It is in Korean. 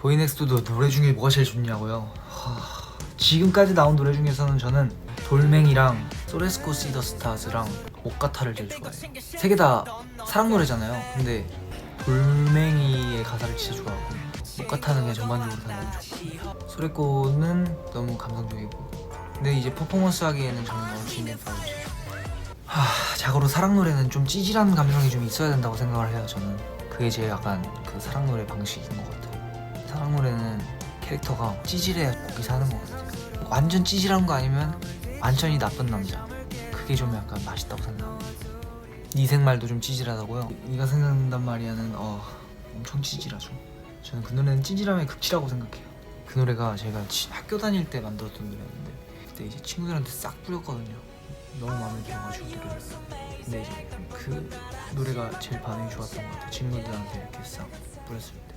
보이넥스도 노래 중에 뭐가 제일 좋냐고요? 하, 지금까지 나온 노래 중에서는 저는 돌멩이랑 소레스코 시더 스타즈랑 오카타를 제일 좋아해요. 세 개 다 사랑 노래잖아요. 근데 돌멩이의 가사를 진짜 좋아하고 오카타는 그냥 전반적으로 다 너무 좋고 소레코는 너무 감성적이고 근데 이제 퍼포먼스 하기에는 저는 너무 진행 파이브 제일 좋아해요. 하, 자고로 사랑 노래는 좀 찌질한 감성이 좀 있어야 된다고 생각을 해요. 저는 그게 제 약간 그 사랑 노래 방식인 것 같아요. 사랑 노래는 캐릭터가 찌질해야 곡이 사는 것 같아요. 완전 찌질한 거 아니면 완전히 나쁜 남자. 그게 좀 약간 맛있다고 생각합니다. 네 생말도 좀 찌질하다고요? 네가 생각난단 말이야는 어 엄청 찌질하죠. 저는 그 노래는 찌질함의 극치라고 생각해요. 그 노래가 제가 치- 학교 다닐 때 만들었던 노래였는데 그때 이제 친구들한테 싹 뿌렸거든요. 너무 마음에 들어가지고 노래를. 근데 이제 그 노래가 제일 반응이 좋았던 것 같아요. 친구들한테 이렇게 싹 뿌렸을 때.